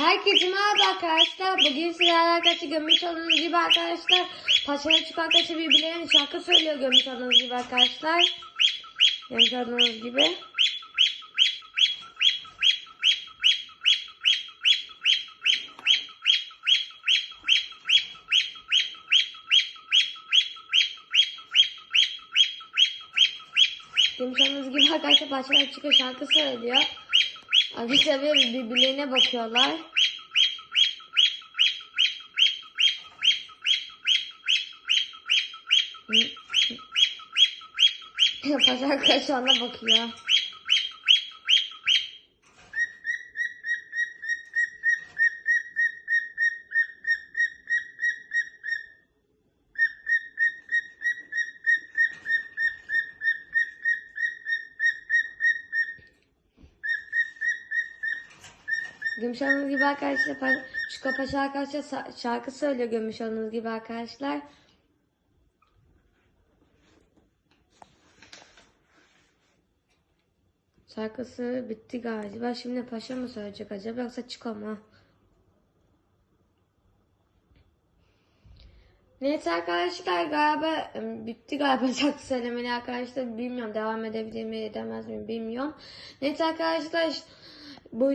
Herkese merhaba arkadaşlar. Bugün sizlerle arkadaşlar görmüş olduğunuz gibi arkadaşlar Paşa'ya çıkan arkadaşlar birbirlerine şarkı söylüyor görmüş olduğunuz gibi arkadaşlar. Görmüş olduğunuz gibi. Görmüş olduğunuz gibi arkadaşlar Paşa'ya çıkan şarkı söylüyor. Arkadaşlar böyle birbirlerine bakıyorlar. Şu anda bakıyor. Gümüş Hanım gibi arkadaşlar Çuka Paşa arkadaşlar şarkı söylüyor Gümüş Hanım gibi arkadaşlar. Şarkısı bitti galiba. Şimdi Paşa mı söyleyecek acaba yoksa Çuka mı? Neyse arkadaşlar galiba bitti galiba şarkı söylemeli arkadaşlar bilmiyorum devam edebilir mi edemez mi bilmiyorum. Neyse arkadaşlar bu